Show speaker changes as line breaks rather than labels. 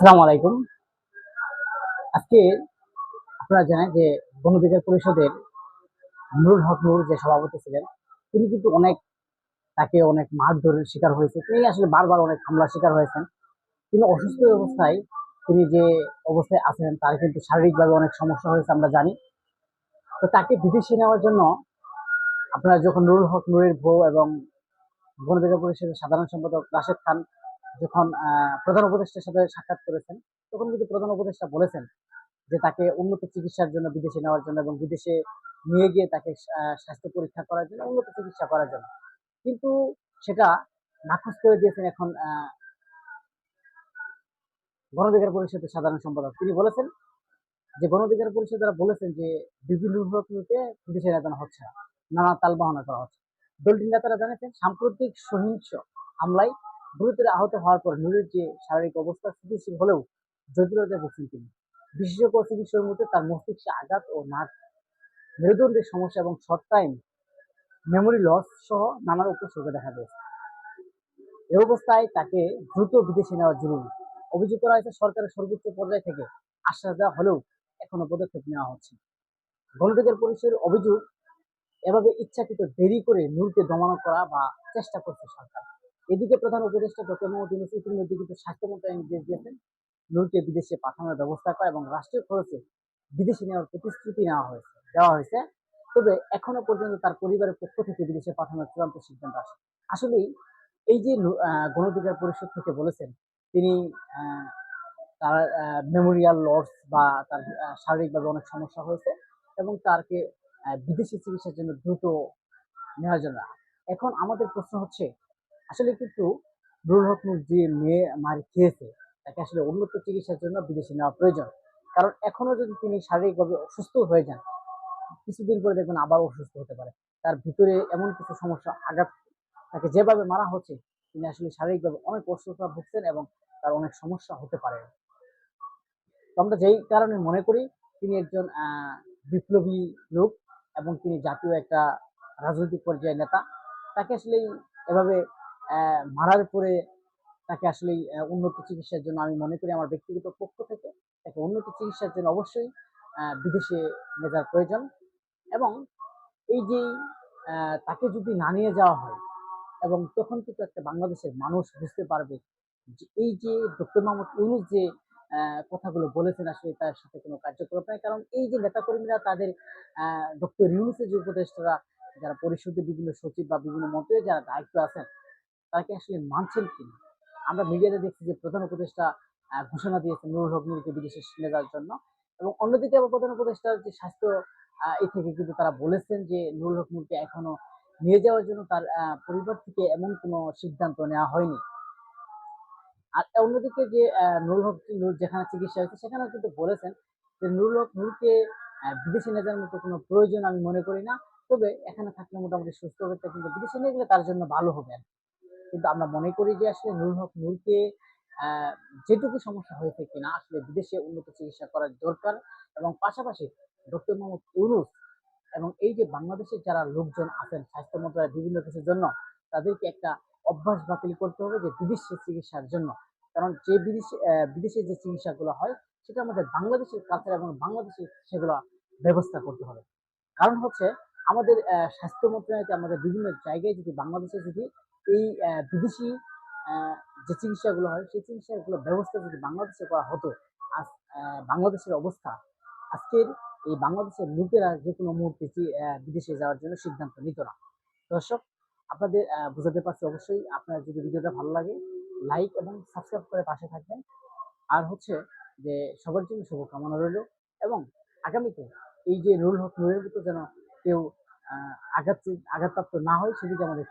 আসসালামু আলাইকুম। আজকে আপনারা জানেন যে গণধিকার পরিষদের নুরুল হক নুর যে সভাপতি ছিলেন, তিনি কিন্তু অনেক তাকে অনেক মারধরের শিকার হয়েছে তিনি আসলে বারবার অনেক হামলার শিকার হয়েছেন। তিনি অসুস্থ অবস্থায় তিনি যে অবস্থায় আছেন তার কিন্তু শারীরিকভাবে অনেক সমস্যা হয়েছে আমরা জানি। তো তাকে বিদেশে নেওয়ার জন্য আপনারা যখন নুরুল হক নুরের বউ এবং গণধিকার পরিষদের সাধারণ সম্পাদক রাশেদ খান যখন প্রধান উপদেষ্টার সাথে সাক্ষাৎ করেছেন, তখন কিন্তু প্রধান উপদেষ্টা বলেছেন যে তাকে উন্নত চিকিৎসার জন্য বিদেশে নেওয়ার জন্য এবং বিদেশে নিয়ে গিয়ে তাকে স্বাস্থ্য পরীক্ষা করার জন্য, উন্নত চিকিৎসা করার জন্য। কিন্তু সেটা নাকচ করে দিয়েছেন এখন গণধিকার পরিষদের সাধারণ সম্পাদক। তিনি বলেছেন যে গণধিকার পরিষদ দ্বারা বলেছেন যে বিভিন্ন বিভাগগুলোতে বিদেশে নেতানো হচ্ছে না। নানা তাল বাহানা করা হচ্ছে। দলটির নেতারা জানিয়েছেন, সাম্প্রতিক সহিংস হামলায় গুরুতর আহত হওয়ার পর নুরের যে শারীরিক অবস্থা স্থিতিশীল হলেও জটিলতায় ভুগছেন তিনি। বিশেষজ্ঞ চিকিৎসার মধ্যে তার মস্তিষ্কে আঘাত ও নাক মেরুদণ্ডের সমস্যা এবং শর্ট টাইম মেমোরি লস সহ নানান উপসর্গ দেখা দিয়েছে। এ অবস্থায় তাকে দ্রুত বিদেশে নেওয়া জরুরি। অভিযোগ করা হয়েছে, সরকারের সর্বোচ্চ পর্যায় থেকে আশ্বাস দেওয়া হলেও এখনও পদক্ষেপ নেওয়া হচ্ছে গণধিকার পরিষদের অভিযোগ, এভাবে ইচ্ছাকৃত দেরি করে নূরকে দমন করা বা চেষ্টা করছে সরকার। এদিকে প্রধান উপদেষ্টা ডক্টর মোহাম্মদ ইউনুস ইতিমধ্যে কিন্তু নির্দেশ দিয়েছেন। নূরকে বিদেশে পাঠানোর ব্যবস্থা করা এবং রাষ্ট্রীয় খরচে বিদেশে নেওয়ার প্রতিশ্রুতি নেওয়া হয়েছে, দেওয়া হয়েছে। তবে এখনও পর্যন্ত তার পরিবারের পক্ষ থেকে বিদেশে পাঠানোর চূড়ান্ত সিদ্ধান্ত আসে আসলেই এই যে গণধিকার পরিষদ থেকে বলেছেন, তিনি তার মেমোরিয়াল লস বা তার শারীরিকভাবে অনেক সমস্যা হয়েছে এবং তারকে বিদেশি চিকিৎসার জন্য দ্রুত নেওয়ার জন্য। এখন আমাদের প্রশ্ন হচ্ছে আসলে কিন্তু নুরুল হক যে মেয়ে, মারি খেয়েছে, তাকে আসলে উন্নত চিকিৎসার জন্য বিদেশে নেওয়া প্রয়োজন। কারণ এখনও যদি তিনি শারীরিকভাবে অসুস্থ হয়ে যান, কিছুদিন পরে দেখবেন আবার অসুস্থ হতে পারে। তার ভিতরে এমন কিছু সমস্যা, আঘাত, তাকে যেভাবে মারা হচ্ছে, তিনি আসলে শারীরিকভাবে অনেক অসুস্থতা ভুগছেন এবং তার অনেক সমস্যা হতে পারে। আমরা যেই কারণে মনে করি, তিনি একজন বিপ্লবী লোক এবং তিনি জাতীয় একটা রাজনৈতিক পর্যায়ের নেতা। তাকে আসলে এভাবে মারার পরে তাকে আসলে উন্নত চিকিৎসার জন্য আমি মনে করি আমার ব্যক্তিগত পক্ষ থেকে তাকে উন্নত চিকিৎসার জন্য অবশ্যই বিদেশে নিয়ে যাওয়ার প্রয়োজন। এবং এই যে তাকে যদি না নিয়ে যাওয়া হয়, এবং তখন কিন্তু একটা বাংলাদেশের মানুষ বুঝতে পারবে যে এই যে ডক্টর মোহাম্মদ ইউনুস যে কথাগুলো বলেছেন আসলে তার সাথে কোনো কার্যকলাপ নাই। কারণ এই যে নেতাকর্মীরা তাদের ডক্টর ইউনুসের যে উপদেষ্টারা, যারা পরিষদের বিভিন্ন সচিব বা বিভিন্ন মন্ত্রী যারা দায়িত্ব আছেন তারা কি আসলে মানছেন কিনা? আমরা মিডিয়াতে দেখছি যে প্রধান উপদেষ্টা ঘোষণা দিয়েছে নুরুল হক নুরকে বিদেশে নিয়ে যাওয়ার জন্য এবং অন্যদিকে আবার প্রধান উপদেষ্টার যে স্বাস্থ্য এই থেকে কিন্তু তারা বলেছেন যে নুরুল হক নুরকে এখনও নিয়ে যাওয়ার জন্য তার পরিবার থেকে এমন কোনো সিদ্ধান্ত নেওয়া হয়নি। আর অন্যদিকে যে নুরুল হক নূর যেখানে চিকিৎসা হয়েছে সেখানেও কিন্তু বলেছেন যে নুরুল হক নূরকে বিদেশে নিয়ে যাওয়ার মতো কোনো প্রয়োজন আমি মনে করি না। তবে এখানে থাকলে মোটামুটি সুস্থ হবে কিন্তু বিদেশে নিয়ে গেলে তার জন্য ভালো হবে। কিন্তু আমরা মনে করি যে আসলে নুরুল হক নূরকে যেটুকু সমস্যা হয়েছে কিনা আসলে বিদেশে উন্নত চিকিৎসা করার দরকার এবং পাশাপাশি ডক্টর মোহাম্মদ ইউনুস এবং এই যে বাংলাদেশের যারা লোকজন আছেন, স্বাস্থ্য মন্ত্রণালয়ের বিভিন্ন কিছুর জন্য, তাদেরকে একটা অভ্যাস বাতিল করতে হবে যে বিদেশে চিকিৎসার জন্য। কারণ যে বিদেশে বিদেশে যে চিকিৎসাগুলো হয়, সেটা আমাদের বাংলাদেশের কালচার এবং বাংলাদেশে সেগুলো ব্যবস্থা করতে হবে। কারণ হচ্ছে আমাদের স্বাস্থ্য মন্ত্রণালয়তে আমাদের বিভিন্ন জায়গায় যদি, বাংলাদেশে যদি এই বিদেশি যে চিকিৎসাগুলো হয়, সেই চিকিৎসাগুলো ব্যবস্থা যদি বাংলাদেশে করা হতো, আজ বাংলাদেশের অবস্থা, আজকের এই বাংলাদেশের লোকেরা যে কোনো মুহূর্তে বিদেশে যাওয়ার জন্য সিদ্ধান্ত নিত না। দর্শক, আপনাদের বোঝাতে পারছি অবশ্যই, আপনার যদি ভিডিওটা ভালো লাগে, লাইক এবং সাবস্ক্রাইব করে পাশে থাকবেন। আর হচ্ছে যে, সবার জন্য শুভকামনা রইল এবং আগামীতে এই যে রুল হক রুলের মতো যেন কেউ আঘাত, আঘাতপ্রাপ্ত না হয়, সেদিকে আমাদের